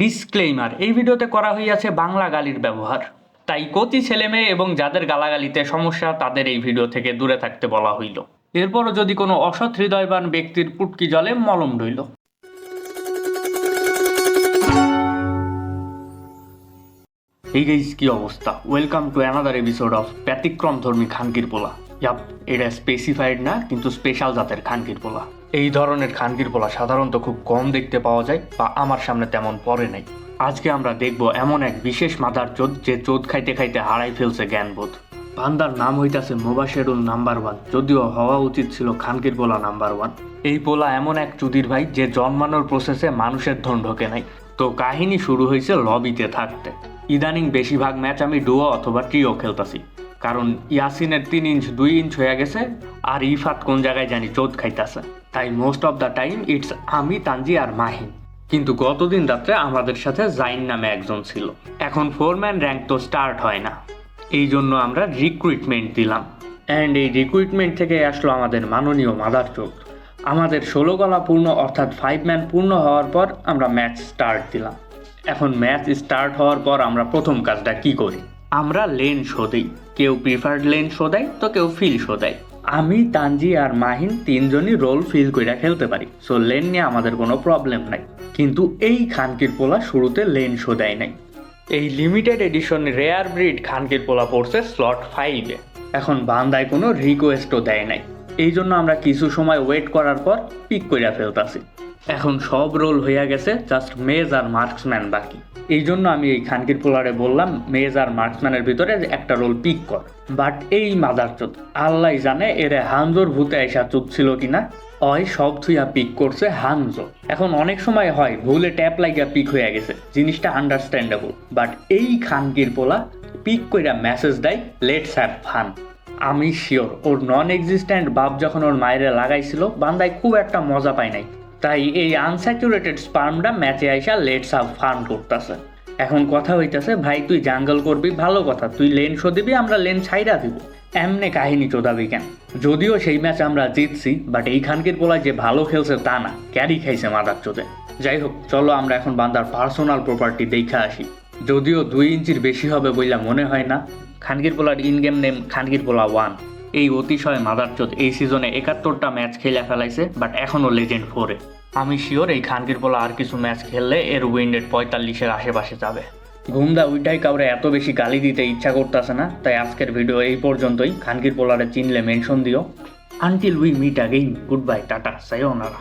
Disclaimer এই ভিডিওতে করা হইয়াছে বাংলা গালির ব্যবহার। তাই কচি ছেলেমেয়ে এবং যাদের গালাগালিতে সমস্যা, তাদের এই ভিডিও থেকে দূরে থাকতে বলা হইল। এরপরও যদি কোনো অসৎ হৃদয়বান ব্যক্তির পুটকি জলে মলম রইল। এই গাইজ কি অবস্থা? Welcome to another episode of ব্যতিক্রম ধর্মী খানকির পোলা। ইয়াপ এটা স্পেসিফাইড না, কিন্তু স্পেশাল জাতের খানকির পোলা। এই ধরনের খানকির পোলা সাধারণত খুব কম দেখতে পাওয়া যায় বা আমার সামনে তেমন পড়ে নাই। আজকে আমরা দেখব এমন এক বিশেষ মাদার চোদ যে চোদ খাইতে খাইতে হারাই ফেলছে জ্ঞানবোধ। বান্দার নাম হইতাছে মোবাশেরুল নাম্বার ওয়ান, যদিও হওয়া উচিত ছিল খানকির পোলা নাম্বার ওয়ান। এই পোলা এমন এক চুদির ভাই যে জন্মানোর প্রসেসে মানুষের ধন ঢোকে নাই। তো কাহিনী শুরু হয়েছে লবিতে থাকতে। ইদানিং বেশিরভাগ ম্যাচ আমি ডুয়ো অথবা ট্রিও খেলতাছি। কারণ ইয়াসিনের তিন ইঞ্চ, দুই ইঞ্চ হয়ে গেছে আর ইফাত কোন জায়গায় জানি চোদ খাইতেছে। তাই most of the time it's আমি, তানজি আর মাহিন। কিন্তু গতদিন রাত্রে আমাদের সাথে জাইন নামে একজন ছিল। এখন ফোরম্যান র্যাঙ্ক তো স্টার্ট হয় না। এই জন্য আমরা রিক্রুটমেন্ট দিলাম। অ্যান্ড এই রিক্রুটমেন্ট থেকে আসলো আমাদের মাননীয় মাদার চোখ আমাদের ষোলো গলা পূর্ণ অর্থাৎ ফাইভ ম্যান পূর্ণ হওয়ার পর আমরা ম্যাচ স্টার্ট দিলাম। এখন ম্যাচ স্টার্ট হওয়ার পর আমরা প্রথম কাজটা কি করি? আমরা লেন শো দিই। কেউ প্রিফার্ড লেন শো দেয়, তো কেউ ফিল শো দেয়। আমি, তানজি আর মাহিন তিনজনই রোল ফিল করে খেলতে পারি সো লেন নিয়ে আমাদের কোনো প্রবলেম নাই। কিন্তু এই খানকির পোলা শুরুতে লেন শো দেয় নাই। এই লিমিটেড এডিশন রেয়ার ব্রিড খানকির পোলা পড়ছে স্লট ফাইভে এখন বান্দায় কোনো রিকোয়েস্টও দেয় নাই। এই জন্য আমরা কিছু সময় ওয়েট করার পর পিক কইরা ফেলতাছি। এখন সব রোল হইয়া গেছে জাস্ট মেজ আর মার্কসম্যান বাকি। এই জন্য আমি এই খানকির পোলারে বললাম মেজ আর মার্কসম্যানের ভিতরে একটা রোল পিক কর। বাট এই মাদার চোদ, আল্লাহ জানে এরে হানজোর ভূতে আইসা চুপ ছিল কিনা। অয় সব থুইয়া পিক করছে হানজো। এখন অনেক সময় হয় ভুলে ট্যাপ লাগিয়া পিক হয়ে গেছে, জিনিসটা আন্ডারস্ট্যান্ডেবল বাট এই খানকির পোলা পিক কইরা মেসেজ দেয় লেটস হ্যাভ ফান আমি শিওর ওর নন এক্সিস্ট্যান্ট বাপ যখন ওর মায়েরে লাগাইছিল, বান্দায় খুব একটা মজা পায় নাই। তাই এই আনস্যাচুরেটেড স্পার্মটা ম্যাচে আইসা লেটস হাফ ফার্ম করতেছে। এখন কথা হইতেছে, ভাই, তুই জাঙ্গল করবি, ভালো কথা, তুই লেন শো দিবি, আমরা লেন ছাইরা দিব। এমনে কাহিনী চোদাবি কেন? যদিও সেই ম্যাচ আমরা জিতছি বাট এই খানকির পোলায় যে ভালো খেলছে তা না, ক্যারি খাইছে মাদার চোদে। যাই হোক, চলো আমরা এখন বান্দার পার্সোনাল প্রপার্টি দেখা আসি। যদিও দুই ইঞ্চির বেশি হবে বইলা মনে হয় না, খানকির পোলার ইন গেম নেম খানকির পোলা ওয়ান এই অতিশয় মাদারচোদ এই সিজনে একাত্তরটা ম্যাচ খেলে ফেলাইছে বাট এখনও লেজেন্ড ফোরে আমি শিওর এই খানকির বলা আর কিছু ম্যাচ খেললে এর উইন্ডেড পঁয়তাল্লিশের আশেপাশে যাবে। ঘুমদা উইটাই কাউরে এত বেশি গালি দিতে ইচ্ছা করতেছে না, তাই আজকের ভিডিও এই পর্যন্তই। খানকির পোলারে চিনলে মেনশন দিও। Until we meet again good bye tata সাইও ওনারা